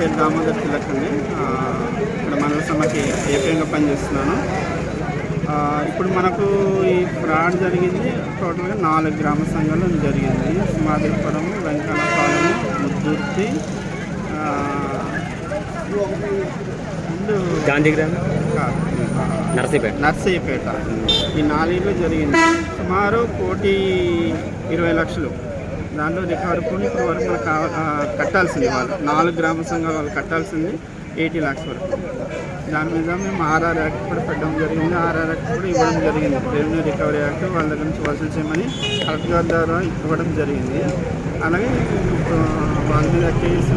పేరు దామోదర్ తిలక్ అండి. ఇక్కడ మండల సమ్మకి ఏపీఎంగా పనిచేస్తున్నాను. ఇప్పుడు మనకు ఈ ఫ్రాడ్ జరిగింది. టోటల్గా నాలుగు గ్రామ సంఘాలు జరిగింది. మాదిరిపురం వెంకన్నపాలెం ముద్దుర్తి గాంధీగ్రామ్? నర్సీపేట. నర్సయ్యపేట ఈ నాలుగులో జరిగింది. సుమారు కోటి ఇరవై లక్షలు. దాంట్లో రికవరీ పూల్ ఇప్పుడు వరకు మనకు కట్టాల్సింది వాళ్ళు. నాలుగు గ్రామ సంఘాలు వాళ్ళు కట్టాల్సింది ఎయిటీ ల్యాక్స్ వరకు. దాని మీద మేము ఆర్ఆర్ యాక్ట్ కూడా పెట్టడం జరిగింది. ఆర్ఆర్ యాక్ట్ కూడా ఇవ్వడం జరిగింది. రెవెన్యూ రికవరీ యాక్ట్ వాళ్ళ దగ్గర నుంచి వసూలు చేయమని కలెక్టర్ గారి ద్వారా ఇవ్వడం జరిగింది. అలాగే వాళ్ళ మీద కేసు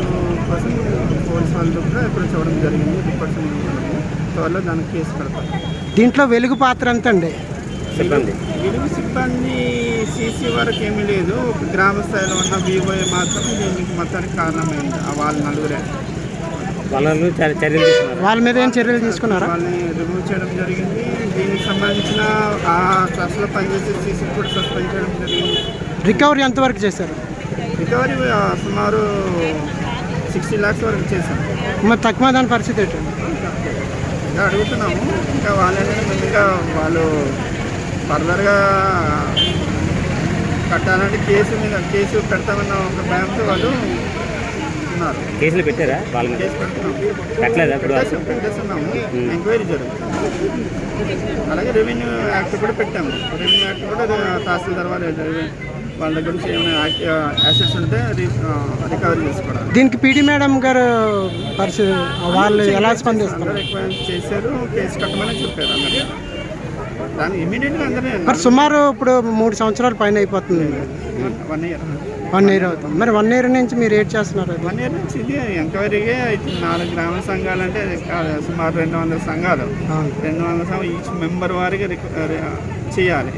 కోసం పోలీస్ వాళ్ళు కూడా ఇప్పుడు చూడడం జరిగింది. రిపోర్ట్స్ త్వరలో దానికి కేసు పెడతారు దీంట్లో వెలుగు పాత్ర ఎంత అండి సిబ్బంది విలువ సిబ్బంది సీసీ వరకు ఏమీ లేదు. ఒక గ్రామ స్థాయిలో ఉన్న వివోఏ మాత్రం దీనికి మొత్తానికి కారణమైంది. వాళ్ళ నలుగురే. వాళ్ళు చర్య- చర్యలు తీసుకున్నారు? వాళ్ళ మీద ఏం చర్యలు తీసుకున్నారా? వాళ్ళని రిమూవ్ చేయడం జరిగింది. దీనికి సంబంధించిన ఆ క్లాస్లో పనిచేసే సీసీ కూడా సస్పెండ్ చేయడం జరిగింది. రికవరీ ఎంతవరకు చేశారు? రికవరీ సుమారు సిక్స్టీ ల్యాక్స్ వరకు చేశాం. మరి తక్కువ దాని పరిస్థితి ఏంటి? ఇంకా అడుగుతున్నాము. ఇంకా వాళ్ళని ఇంకా వాళ్ళు ఫర్దర్గా కట్టాలంటే కేసు మీద కేసు పెడతామన్న ఒక భయంతో వాళ్ళు ఉన్నారు. కేసులు పెట్టారా వాళ్ళ కేసు పెట్టలేదా పెట్టేస్తున్నాము ఎంక్వైరీ జరుగుతుంది అలాగే రెవెన్యూ యాక్ట్ కూడా పెట్టాము. రెవెన్యూ యాక్ట్ కూడా తహసీల్దార్ వాళ్ళు వాళ్ళ దగ్గర నుంచి ఏమైనా యాసెట్స్ ఉంటే రికవరీ చేసుకోవడం దీనికి పీడి మేడం గారు పరిస్థితి వాళ్ళు ఎలా స్పందిస్తారు రిక్వైర్ చేశారు కేసు కట్టమని చెప్పారు అందరూ. మరి సుమారు ఇప్పుడు మూడు సంవత్సరాల పైన అయిపోతుంది. వన్ ఇయర్ వన్ ఇయర్ అవుతుంది. మరి వన్ ఇయర్ నుంచి మీరు ఏడ్ చేస్తున్నారు వన్ ఇయర్ నుంచి ఇది ఎంక్వైరీగా అవుతుంది నాలుగు గ్రామ సంఘాలు అంటే సుమారు రెండు వందల సంఘాలు. రెండు వందల సంఘం ఈచ్ మెంబర్ వారికి చేయాలి.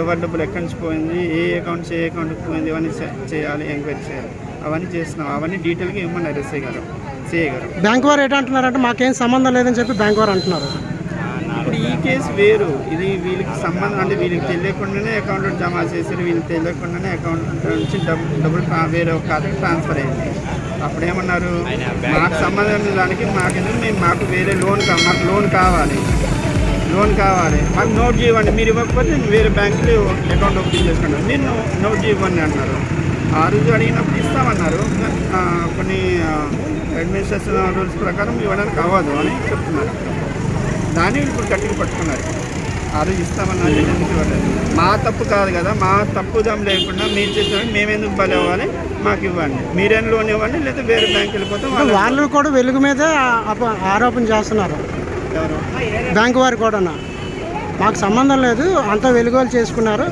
ఎవరి డబ్బులు ఎక్కడి నుంచి పోయింది ఏ అకౌంట్ ఏ అకౌంట్కి పోయింది ఇవన్నీ చేయాలి ఎంక్వైరీ చేయాలి. అవన్నీ చేస్తున్నాం. అవన్నీ డీటెయిల్గా ఇవ్వమన్నారు ఎస్ఐ గారు సిఐ గారు. బ్యాంక్ వారు ఏంటంటున్నారంటే మాకేం సంబంధం లేదని చెప్పి బ్యాంక్ వారు అంటున్నారు. కేసు వేరు. ఇది వీళ్ళకి సంబంధం అంటే వీళ్ళకి తెలియకుండానే అకౌంట్లో జమ చేశారు వీళ్ళకి తెలియకుండానే అకౌంట్ నుంచి డబ్బు డబ్బులు వేరే ఒక ఖాతాకి ట్రాన్స్ఫర్ అయింది. అప్పుడు ఏమన్నారు మాకు సంబంధం దానికి మాకెందుకు మేము మాకు వేరే లోన్ మాకు లోన్ కావాలి. లోన్ కావాలి. మాకు నోట్ ఇవ్వండి మీరు ఇవ్వకపోతే నేను వేరే బ్యాంకులో అకౌంట్ ఓపెన్ చేసుకుంటాను. మీరు నో- నోట్ ఇవ్వండి అన్నారు. ఆ రోజు అడిగినప్పుడు ఇస్తామన్నారు. కొన్ని అడ్మినిస్ట్రేషన్ రూల్స్ ప్రకారం ఇవ్వడానికి అవ్వదు అని చెప్తున్నారు. దాన్ని ఇప్పుడు గట్టిగా పట్టుకున్నారు. రోజు ఇస్తామన్నారు మా తప్పు కాదు కదా మా తప్పుదం లేకుండా మీరు చేసిన మేమెందుకు బలి అవ్వాలి? మాకు ఇవ్వండి. మీరేం లోన్ ఇవ్వండి లేదా వేరే బ్యాంక్ వెళ్ళిపోతాం వాళ్ళు కూడా వెలుగు మీదే అప- ఆరోపణ చేస్తున్నారు. ఎవరు? బ్యాంక్ వారు కూడా మాకు సంబంధం లేదు అంతా వెలుగు వాళ్ళు చేసుకున్నారు.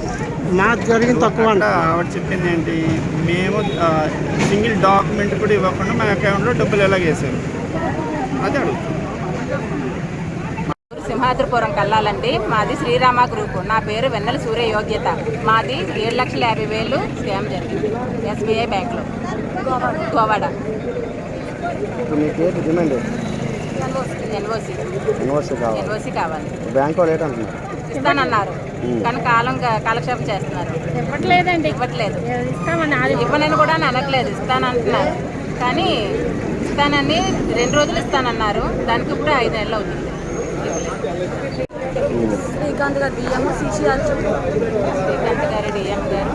మాకు జరిగింది తక్కువ ఆవిడ చెప్పింది ఏంటి? మేము సింగిల్ డాక్యుమెంట్ కూడా ఇవ్వకుండా మా అకౌంట్లో డబ్బులు ఎలా వేసారు అది అడుగుతాం సింహాద్రిపురం కల్లాలండి. మాది శ్రీరామ గ్రూప్. నా పేరు వెన్నెల సూర్య యోగ్యత మాది ఏడు లక్షల యాభై వేలు స్కామ్ జరిగింది. ఎస్బీఐ బ్యాంక్లో. గోవాడ. మీ పేరు డిమాండ్ ఎన్ఓసి. ఎన్ఓసి. కావాలి. బ్యాంక్ ఇస్తానన్నారు. కానీ కాలం కాలక్షేపం చేస్తున్నారు. ఇవ్వట్లేదండి. ఇవ్వట్లేదు. ఇస్తామని అది ఇవ్వనని కూడా అని అనట్లేదు. ఇస్తానంటున్నారు. కానీ ఇస్తానని రెండు రోజులు ఇస్తానన్నారు. దానికి ఇప్పుడు ఐదు నెలలు అవుతుంది. శ్రీకాంత్ గారు బియ్యం సిసిఆర్ శ్రీకాంత్ గారు డిఎం గారు.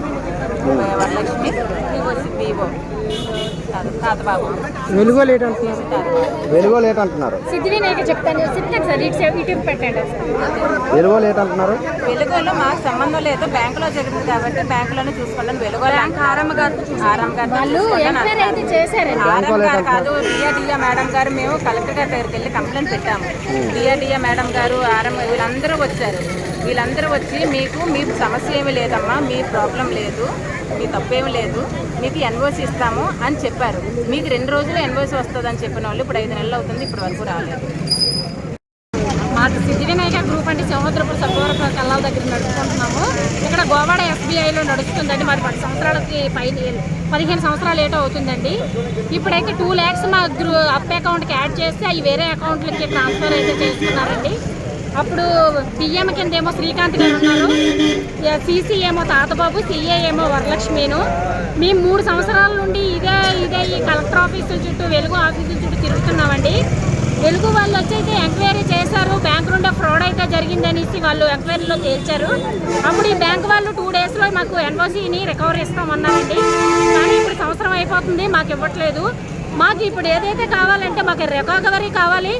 వరలక్ష్మి వివో తాతబాబు వెలుగు వాళ్ళు ఏంటంటున్నారు వెలుగు వాళ్ళు ఏంటంటున్నారు సిద్ధి వినాయక చెప్తాను. సిద్ధి సార్ ఇటు ఇటు పెట్టండి వెలుగు వాళ్ళు ఏంటంటున్నారు వెలుగులో మాకు సంబంధం లేదు. బ్యాంకులో జరిగింది కాబట్టి బ్యాంకులోనే చూసుకోండి వెలుగులో ఆరమ్మ గారు ఆరమ్మ గారు వాళ్ళు ఎంక్వైరీ అయితే ఆరమ్మ గారు కాదు డియా మేడం గారు మేము కలెక్టర్ గారి దగ్గరికి వెళ్ళి కంప్లైంట్ పెట్టాము. డియా మేడం గారు ఆరమ్మ వీళ్ళందరూ వచ్చారు. వీళ్ళందరూ వచ్చి మీకు మీ సమస్య ఏమీ లేదమ్మా మీ ప్రాబ్లం లేదు మీ తప్పేమి లేదు మీకు ఎన్ఓసి ఇస్తాము అని చెప్పారు. మీకు రెండు రోజులు ఎన్ఓసి వస్తుంది అని చెప్పిన వాళ్ళు ఇప్పుడు ఐదు నెలలు అవుతుంది ఇప్పటి వరకు రాలేదు. మాకు సిద్ధివినాయక గ్రూప్ అంటే సముద్రపురం సత్వరపురం కల్లాల దగ్గర నడుపుకుంటున్నాము. ఇక్కడ గోవాడ ఎస్బీఐలో నడుస్తుందండి మరి పది సంవత్సరాలకి పైన పదిహేను సంవత్సరాలు ఏటో అవుతుందండి. ఇప్పుడైతే టూ ల్యాక్స్ మా గ్రూ అప్ అకౌంట్కి యాడ్ చేస్తే అవి వేరే అకౌంట్లకి ట్రాన్స్ఫర్ అయితే చేస్తున్నారండి అప్పుడు పిఎం కింద ఏమో శ్రీకాంత్ గారు ఉన్నారు. సీసీ ఏమో తాతబాబు సిఏ ఏమో వరలక్ష్మిను. మేము మూడు సంవత్సరాల నుండి ఇదే ఇదే ఈ కలెక్టర్ ఆఫీసుల చుట్టూ వెలుగు ఆఫీసుల చుట్టూ తిరుగుతున్నామండి. వెలుగు వాళ్ళు వచ్చైతే ఎంక్వైరీ చేశారు. బ్యాంక్ నుండి ఫ్రాడ్ అయితే జరిగిందనేసి వాళ్ళు ఎంక్వైరీలో తేల్చారు. అప్పుడు ఈ బ్యాంక్ వాళ్ళు టూ డేస్లో మాకు ఎన్ఓసీని రికవరీ ఇస్తామన్నారండి కానీ ఇప్పుడు సంవత్సరం అయిపోతుంది మాకు ఇవ్వట్లేదు. మాకు ఇప్పుడు ఏదైతే కావాలంటే మాకు రికవరీ కావాలి.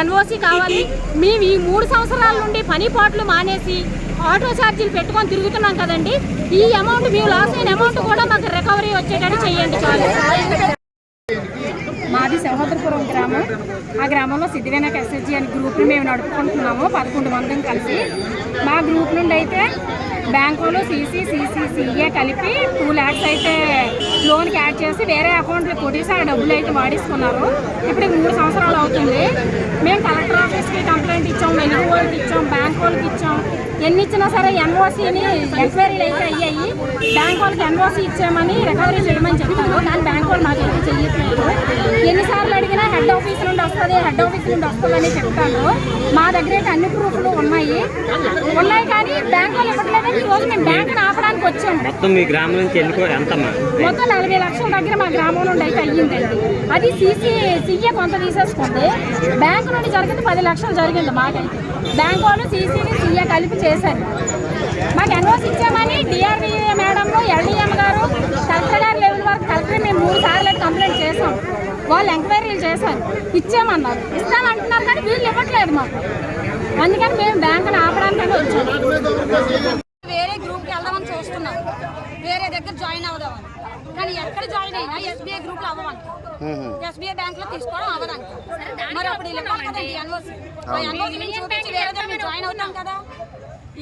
ఎన్ఓసి కావాలి. మేము ఈ మూడు సంవత్సరాల నుండి పని పాటలు మానేసి ఆటో ఛార్జీలు పెట్టుకొని తిరుగుతున్నాం కదండి. ఈ అమౌంట్ మేము లాస్ అయిన అమౌంట్ కూడా మాకు రికవరీ వచ్చేటట్టు చేయండి చాలు. మాది గ్రామం. ఆ గ్రామంలో సిద్ధివినాయక ఎస్ఎస్జి అనే గ్రూప్ని మేము నడుపుకుంటున్నాము పదకొండు మందిని కలిసి. మా గ్రూప్ నుండి అయితే బ్యాంకులో సీసీ సీసీ కలిపి టూ ల్యాక్స్ అయితే లోన్కి యాడ్ చేసి వేరే అకౌంట్లో కొట్టేసి ఆ డబ్బులు అయితే వాడేసుకున్నారు. ఇప్పుడు మూడు సంవత్సరాలు అవుతుంది. మేము కలెక్టర్ ఆఫీస్కి కంప్లైంట్ ఇచ్చాం వెలుగు వాళ్ళకి ఇచ్చాం బ్యాంక్ వాళ్ళకి ఇచ్చాం. ఎన్ని ఇచ్చినా సరే ఎన్ఓసీని ఎంక్వైరీలు అయితే అయ్యాయి. బ్యాంక్ వాళ్ళకి ఎన్ఓసీ ఇచ్చామని రికవరీ చేయమని చెప్తారు కానీ బ్యాంక్ వాళ్ళు మాకైతే చెయ్యట్లేదు. ఎన్నిసార్లు అడిగినా హెడ్ ఆఫీస్ నుండి వస్తుంది హెడ్ ఆఫీస్ నుండి వస్తుందని చెప్తాను మా దగ్గర అయితే అన్ని ప్రూఫ్లు ఉన్నాయి. ఉన్నాయి కానీ బ్యాంక్ వాళ్ళు ఇవ్వట్లేదని ఈ రోజు మేము బ్యాంకుని ఆపడానికి వచ్చాము. మొత్తం మీ గ్రామం నుంచి మొత్తం నలభై లక్షల దగ్గర మా గ్రామం నుండి అయితే అయ్యిందండి అది సీసీ సీఏ కొంత తీసేసుకుంది. బ్యాంకు నుండి జరిగింది పది లక్షలు జరిగింది మాకైతే. బ్యాంక్ వాళ్ళు సీసీని సీఏ కలిపి చేశారు. మాకు ఎన్ఓసి ఇచ్చామని డిఆర్డీఏ మేడం ఎల్డీఎం గారు కలెక్టర్ గారు లెవెల్ వరకు కలెక్టర్ మేము మూడు సార్లు కంప్లైంట్ చేసాం వాళ్ళు ఎంక్వైరీలు చేశారు. ఇచ్చామన్నారు ఇస్తామంటున్నారు కానీ వీళ్ళు ఇవ్వట్లేదు మాకు. అందుకని మేము బ్యాంకుని ఆపడానికని వచ్చాము వేరే గ్రూప్కి వెళ్దామని చూస్తున్నాం. వేరే దగ్గర జాయిన్ అవుదామని. కానీ ఎక్కడ జాయిన్ అయినా ఎస్బీఐ గ్రూప్లో అవ్వమంట ఎస్బీఐ బ్యాంక్లో తీసుకోవడం అవ్వదంట. మరి అప్పుడు ఎన్ఓసి. జాయిన్ అవుతాం కదా.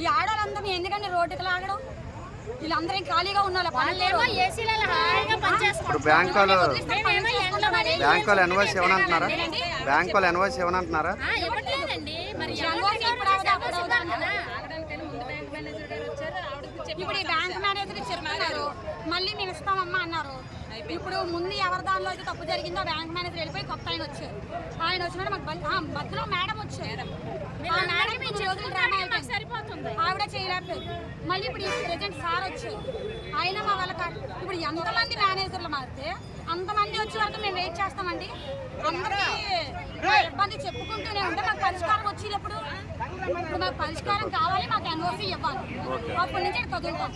ఈ ఆడవాళ్ళందరినీ ఎందుకంటే రోడ్డుకి లాగడం? వీళ్ళందరూ ఖాళీగా ఉన్నారు ఇప్పుడు బ్యాంక్ వాళ్ళు బ్యాంక్ వాళ్ళు ఎన్ఓసి ఇవ్వనంటున్నారా? బ్యాంక్ వాళ్ళు ఎన్ఓసి ఇవ్వనంటున్నారా? ఇవ్వట్లేదండి మరి ఎన్ఓసి ఇప్పుడు ఈ బ్యాంక్ మేనేజర్ చెప్తున్నారు మళ్ళీ మేము ఇస్తామమ్మా అన్నారు. ఇప్పుడు ముందు ఎవరి దానిలో అయితే తప్పు జరిగిందో బ్యాంక్ మేనేజర్ వెళ్ళిపోయి కొత్త ఆయన వచ్చారు. ఆయన వచ్చినప్పుడు మాకు మధ్యలో మేడం వచ్చారు. సరిపోతుంది. ఆవిడ చేయలేకపోయింది. మళ్ళీ ఇప్పుడు ప్రెజెంట్ సార్ వచ్చారు. ఆయన మా వాళ్ళకి ఇప్పుడు ఎంతమంది మేనేజర్లు మారితే అంతమంది వచ్చే వరకు మేము వెయిట్ చేస్తామండి. అందరికీ ఇబ్బంది చెప్పుకుంటూనే ఉంటే మాకు పరిష్కారం వచ్చేది ఎప్పుడు? ఇప్పుడు మాకు పరిష్కారం కావాలి మాకు ఎన్ఓసి ఇవ్వాలి. అప్పటి నుంచి కదులుతాం.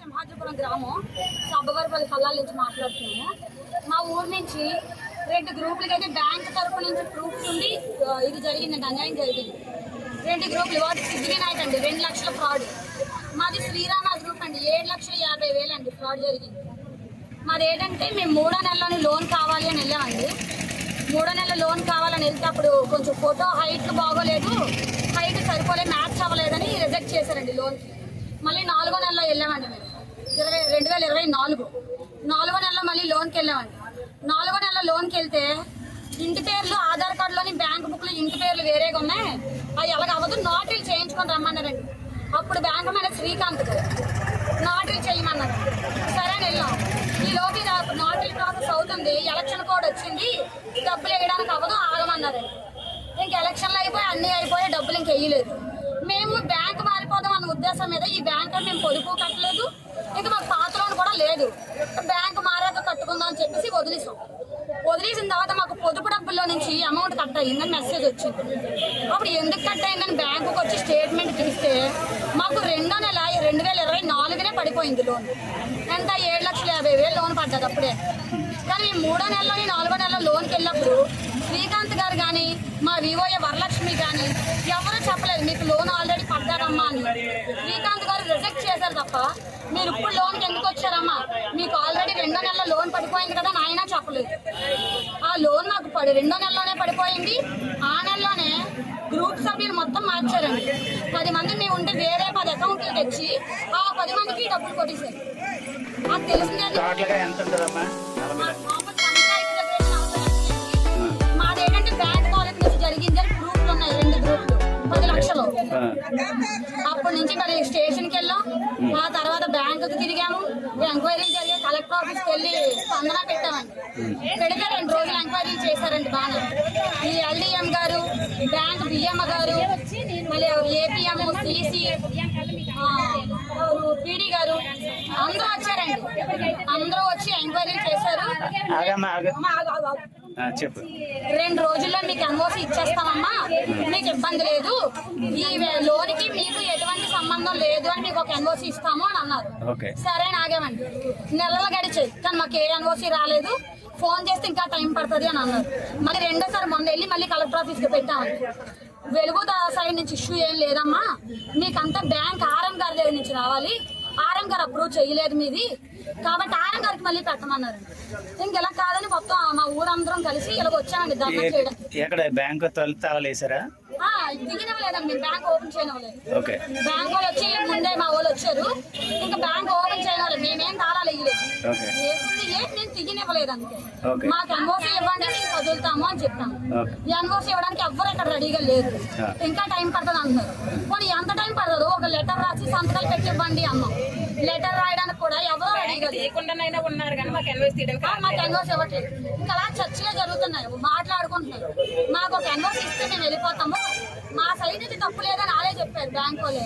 సింహాద్రిపురం గ్రామం. సబ్బవరపల్లి కల్లాల నుంచి మాట్లాడుతున్నాము. మా ఊరు నుంచి రెండు గ్రూపులకి అయితే బ్యాంక్ తరపు నుంచి ప్రూఫ్స్ ఉండి ఇది జరిగిందండి అన్యాయం జరిగింది. రెండు గ్రూపులు వాటి సిద్ధివినాయక్ అండి రెండు లక్షల ఫ్రాడ్. మాది శ్రీరామ గ్రూప్ అండి ఏడు లక్షల యాభై వేలు అండి ఫ్రాడ్ జరిగింది. మాది ఏంటంటే మేము మూడో నెలలోని లోన్ కావాలి అని వెళ్ళామండి. మూడో నెలల లోన్ కావాలని వెళ్తే అప్పుడు కొంచెం ఫోటో హైట్ బాగోలేదు హైట్ సరిపోలే మ్యాచ్ అవ్వలేదని రిజెక్ట్ చేశారండి లోన్కి మళ్ళీ నాలుగో నెలలో వెళ్ళామండి మేము ఇరవై రెండు వేల ఇరవై నాలుగు. నాలుగో నెలలో మళ్ళీ లోన్కి వెళ్ళామండి. నాలుగో నెల లోన్కి వెళ్తే ఇంటి పేర్లు ఆధార్ కార్డులోని బ్యాంక్ బుక్లు ఇంటి పేర్లు వేరేగా ఉన్నాయి. అవి ఎలాగ అవ్వదు నోటరీలు చేయించుకొని రమ్మన్నారండి. అప్పుడు బ్యాంక్ మేనేజర్ శ్రీకాంత్ గారు చేయమన్నారు. సరే వెళ్ళాం. ఈ లోపు ఇది నోటరీ ప్రాసెస్ అవుతుంది. ఎలక్షన్ కోడ్ వచ్చింది. డబ్బులు వేయడానికి అవ్వదు ఆగమన్నారండి ఇంక ఎలక్షన్లు అయిపోయి అన్నీ అయిపోయి డబ్బులు ఇంక వేయలేదు. మేము బ్యాంక్ మారిపోదాం అన్న ఉద్దేశం మీద ఈ బ్యాంక్ మేము పొదుపు కట్టలేదు. ఇంకా మాకు పాత లోన్ కూడా లేదు. బ్యాంక్ మారి వదిలేసాం. వదిలేసిన తర్వాత మాకు పొదుపు డబ్బుల్లో నుంచి అమౌంట్ కట్ అయ్యిందని మెసేజ్ వచ్చింది. అప్పుడు ఎందుకు కట్ అయిందని బ్యాంకుకి వచ్చి స్టేట్మెంట్ తీస్తే మాకు రెండో నెల రెండు వేల ఇరవై నాలుగునే పడిపోయింది లోన్ ఎంత? ఏడు లక్షల యాభై వేలు లోన్ పడ్డది అప్పుడే. కానీ మేము మూడో నెలలోని నాలుగో నెలలో లోన్కి వెళ్ళినప్పుడు శ్రీకాంత్ గారు కానీ మా వివోఏ వరలక్ష్మి కానీ ఎవరూ చెప్పలేదు మీకు లోన్ ఆల్రెడీ పడ్డారమ్మా అని. శ్రీకాంత్ గారు రిజెక్ట్ చేశారు తప్ప మీరు ఇప్పుడు లోన్కి ఎందుకు వచ్చారమ్మా? మీకు ఆల్రెడీ రెండో నెలలో లోన్ పడిపోయింది కదా నాయన చెప్పలేదు ఆ లోన్ మాకు పడి రెండో నెలలోనే పడిపోయింది. ఆ నెలలోనే గ్రూప్ సభ్యులు మొత్తం మార్చారండి. పది మంది మేము ఉంటే వేరే పది అకౌంట్లు తెచ్చి ఆ పది మందికి డబ్బులు కొట్టేశారు. నాకు తెలిసిందే. మాదేంటంటే బ్యాంక్ కాలేజ్ నుంచి జరిగింది. అని గ్రూపులు ఉన్నాయి రెండు గ్రూపులు. పది లక్షలు. అప్పటి నుంచి మరి స్టేషన్కి వెళ్ళాం. ఆ తర్వాత బ్యాంకుకి తిరిగాము. ఎంక్వైరీ జరిగి కలెక్టర్ ఆఫీస్కి వెళ్ళి స్పందన పెట్టామండి. పెడితే రెండు రోజులు ఎంక్వైరీ చేశారండి బాగా ఈ ఎల్డిఎం గారు బ్యాంక్ బిఎం గారు మళ్ళీ ఏపీఎం సిసి పీడీ గారు అందరూ వచ్చారండి. అందరూ వచ్చి ఎంక్వైరీ చేశారు. రెండు రోజుల్లో మీకు ఎన్ఓసి ఇచ్చేస్తామమ్మా. మీకు ఇబ్బంది లేదు. ఈ లోన్కి మీకు ఎటువంటి సంబంధం లేదు అని మీకు ఒక ఎన్ఓసి ఇస్తాము అని అన్నారు. సరే అని ఆగామండి. నెలలు గడిచాయి కానీ మాకు ఏ ఎన్ఓసి రాలేదు. ఫోన్ చేస్తే ఇంకా టైం పడుతుంది అని అన్నారు. మళ్ళీ రెండోసారి మొన్న వెళ్ళి మళ్ళీ కలెక్టర్ ఆఫీస్కి పెట్టామండి వెలుగు సైడ్ నుంచి ఇష్యూ ఏం లేదమ్మా. మీకంతా బ్యాంక్ ఆర్ఎం గారి దగ్గర నుంచి రావాలి. ఆర్ఎం గారు అప్రూవ్ చేయలేదు మీది. కాబట్టి ఆర్ఎం గారికి మళ్ళీ పెట్టమన్నారు. ఇంకెలా కాదని మొత్తం మా ఊరందరం కలిసి ఇలాగ వచ్చామండి ధర్నా ఎక్కడ బ్యాంకు తొలి వేసారా మేము బ్యాంక్ ఓపెన్ ఓకే. బ్యాంక్ వాళ్ళు వచ్చి ముందే మా వాళ్ళు వచ్చారు. ఇంకా బ్యాంక్ ఓపెన్ చేయడం మేమేం తాళాలు వేయలేదు. ఓకే. వేసింది ఏ నేను అంతే ఓకే. మాకు ఎన్ఓసి ఇవ్వండి మేము వదులుతాము అని చెప్పాము. ఎన్ఓసి ఇవ్వడానికి ఎవ్వరు ఇక్కడ రెడీగా ఆ. ఇంకా టైం పడుతుంది అంటున్నారు. పోనీ ఎంత టైం పడదు ఒక లెటర్ రాసి సంతకాలు పెట్టి ఇవ్వండి అన్నాం. లెటర్ రాయడానికి కూడా ఎవరో తీయకుండానైనా ఉన్నారు కానీ మాకు ఎన్వైస్ తీయడానికి ఆ, మాకు ఎన్ఓసి ఇవ్వట్లేదు. ఇంకా అలా చర్చలే జరుగుతున్నాయి. మాట్లాడుకుంటున్నారు. మాకు ఒక ఎన్ఓసి ఇస్తే మేము వెళ్ళిపోతాము. మా సైడ్ నుంచి తప్పు లేదని ఆలే చెప్పారు బ్యాంక్ వాళ్ళే.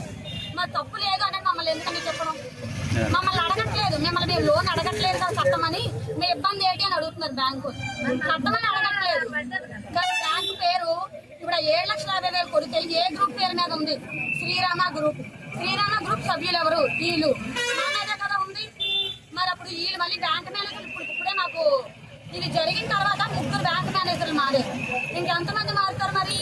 మరి తప్పు లేదు అంటే మమ్మల్ని ఎందుకని చెప్పడం? మమ్మల్ని అడగట్లేదు. మిమ్మల్ని మేము లోన్ అడగట్లేదు కదా కట్టమని. మీ ఇబ్బంది ఏంటి అని అడుగుతున్నారు బ్యాంకు కట్టమని అడగట్లేదు. కానీ బ్యాంకు పేరు ఇప్పుడు ఏడు లక్షల యాభై వేలు కొడితే ఏ గ్రూప్ పేరు మీద ఉంది? శ్రీరామ గ్రూప్ శ్రీరామ గ్రూప్ సభ్యులు ఎవరు? వీళ్ళు. మా కదా ఉంది. మరి అప్పుడు వీళ్ళు మళ్ళీ బ్యాంక్ మేనేజర్ ఇప్పుడు ఇప్పుడే మాకు ఇది జరిగిన తర్వాత ముగ్గురు బ్యాంక్ మేనేజర్లు మారారు ఇంకెంతమంది మారుతారు మరి?